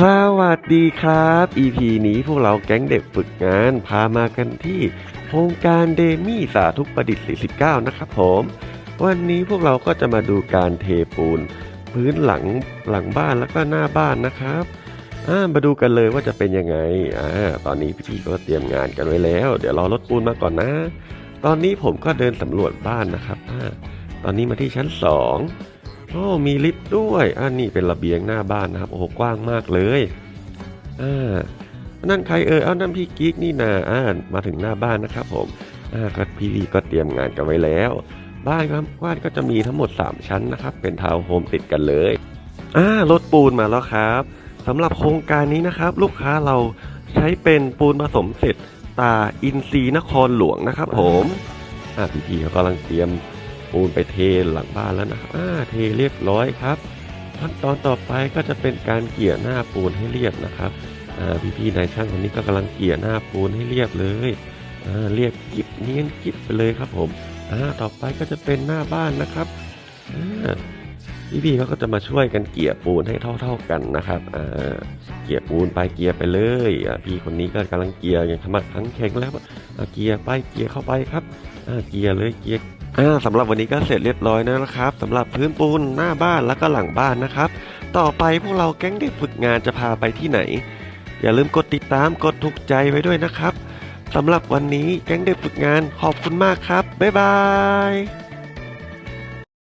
สวัสดีครับ EP นี้พวกเราแก๊งเด็กฝึกงานพามากันที่โครงการเดมี่สาธุประดิษฐ์ 49 นะครับผม วันนี้พวกเราก็จะมาดูการเทปูน พื้นหลังหลังบ้านแล้วก็หน้าบ้านนะครับมาดูกันเลยว่าจะเป็นยังไงอ่าตอนนี้พี่ก็เตรียมงานกันไว้แล้ว เดี๋ยวรอรถปูนมาก่อนนะ ตอนนี้ผมก็เดินสำรวจบ้านนะครับอตอนนี้มาที่ชั้นสอง โอ้มีลิฟต์ด้วยอันนี้เป็นระเบียงหน้าบ้านนะครับโอ้โหกว้างมากเลยอ่านั่นใครเออเอานั่นพี่กิ๊กนี่นาอ่ามาถึงหน้าบ้านนะครับผมอ่าก็พี่ลีก็เตรียมงานกันไว้แล้ว บ้านครับบ้านก็จะมีทั้งหมด 3 ชั้นนะครับ เป็นทาวน์โฮมติดกันเลยอ่ารถปูนมาแล้วครับสำหรับโครงการนี้นะครับ ลูกค้าเราใช้เป็นปูนผสมเสร็จตาอินซีนครหลวงนะครับ ผมอ่าพี่ๆเขากำลังเตรียม ปูนไปเทหลังบ้านแล้วนะครับอ่าเทเรียบร้อยครับ ขั้นตอนต่อไปก็จะเป็นการเกี่ยหน้าปูนให้เรียบนะครับอ่าพี่ๆนายช่างคนนี้ก็กำลังเกี่ยหน้าปูนให้เรียบเลยอ่าเรียบกิบเนียนกิบไปเลยครับผมอ่าต่อไปก็จะเป็นหน้าบ้านนะครับอ่า พี่ๆเขาก็จะมาช่วยกันเกี่ยปูนให้เท่า ๆกันนะครับเกี่ยปูนไปเกี่ยไปเลยพี่คนนี้ก็กำลังเกี่ยอย่างขมักขังแข็งแล้วเกี่ยไปเกี่ยเข้าไปครับเกี่ยเลยเกี่ยอ่าสำหรับวันนี้ก็เสร็จเรียบร้อยแล้วนะครับสำหรับพื้นปูนหน้าบ้านแล้วก็หลังบ้านนะครับ ต่อไปพวกเราแก๊งเด็กฝึกงานจะพาไปที่ไหน อย่าลืมกดติดตามกดถูกใจไว้ด้วยนะครับสำหรับวันนี้แก๊งเด็กฝึกงานขอบคุณมากครับบ๊ายบาย